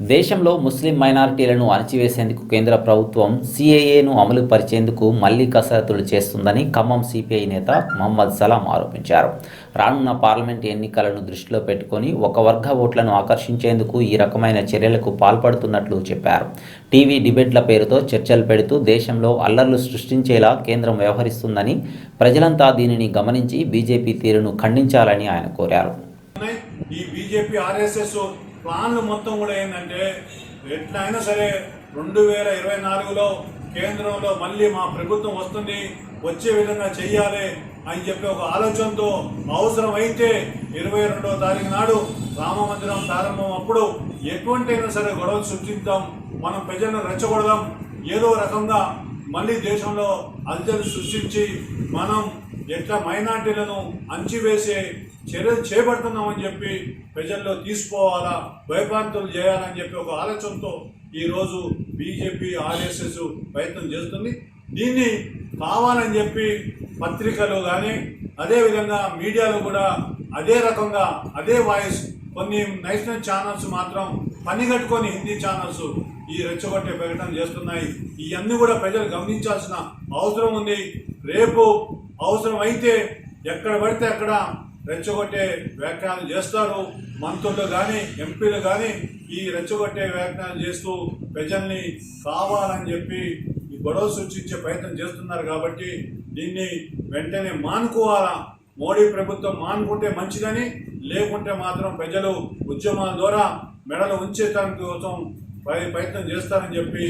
దేశంలో ముస్లిం మైనారిటీలను అణచివేసేందుకు కేంద్ర ప్రభుత్వం సిఏఏను అమలు పరిచేందుకు మళ్ళీ కసరత్తులు చేస్తుందని ఖమ్మం సిపిఐ నేత మహమ్మద్ సలాం ఆరోపించారు. రానున్న పార్లమెంట్ ఎన్నికలను దృష్టిలో పెట్టుకొని ఒక వర్గ ఓట్లను ఆకర్షించేందుకు ఈ రకమైన చర్యలకు పాల్పడుతున్నట్లు చెప్పారు. టీవీ డిబేట్ల పేరుతో చర్చలు పెడుతూ దేశంలో అల్లర్లు సృష్టించేలా కేంద్రం వ్యవహరిస్తుందని ప్రజలంతా దీనిని గమనించి బీజేపీ తీరును ఖండించాలని ఆయన కోరారు. ఈ బీజేపీ ఆర్ఎస్ఎస్ ప్లాన్లు మొత్తం కూడా ఏంటంటే ఎట్లయినా సరే రెండు వేల ఇరవై నాలుగులో కేంద్రంలో మళ్ళీ మా ప్రభుత్వం వస్తుంది వచ్చే విధంగా చెయ్యాలి అని చెప్పి ఒక ఆలోచనతో అవసరం అయితే ఇరవై రెండవ తారీఖు నాడు రామ మందిరం ప్రారంభం అప్పుడు ఎటువంటి అయినా సరే గొడవలు సృష్టిద్దాం మనం ప్రజలను రెచ్చగొడదాం ఏదో రకంగా మళ్ళీ దేశంలో అల్జలు సృష్టించి మనం ఎట్లా మైనార్టీలను అంచివేసే చర్యలు చేపడుతున్నామని చెప్పి ప్రజల్లో తీసుకోవాలా భయభ్రాంతులు చేయాలని చెప్పి ఒక ఆలోచనతో ఈరోజు బీజేపీ ఆర్ఎస్ఎస్ ప్రయత్నం చేస్తుంది. దీన్ని కావాలని చెప్పి పత్రికలు కానీ అదేవిధంగా మీడియాలో కూడా అదే రకంగా అదే వాయిస్ కొన్ని నేషనల్ ఛానల్స్ మాత్రం పని కట్టుకొని హిందీ ఛానల్స్ ఈ రెచ్చగొట్టే ప్రకటన చేస్తున్నాయి. ఇవన్నీ కూడా ప్రజలు గమనించాల్సిన అవసరం ఉంది. రేపు అవసరం అయితే ఎక్కడ పడితే అక్కడ రెచ్చగొట్టే వ్యాఖ్యానాలు చేస్తారు. మంత్రులు కానీ ఎంపీలు కానీ ఈ రెచ్చగొట్టే వ్యాఖ్యానాలు చేస్తూ ప్రజల్ని కావాలని చెప్పి ఈ గొడవ సృష్టించే ప్రయత్నం చేస్తున్నారు కాబట్టి దీన్ని వెంటనే మానుకోవాలా? మోడీ ప్రభుత్వం మానుకుంటే మంచిదని లేకుంటే మాత్రం ప్రజలు ఉద్యమాల ద్వారా మెడలు ఉంచేదానికి కోసం ప్రయత్నం చేస్తానని చెప్పి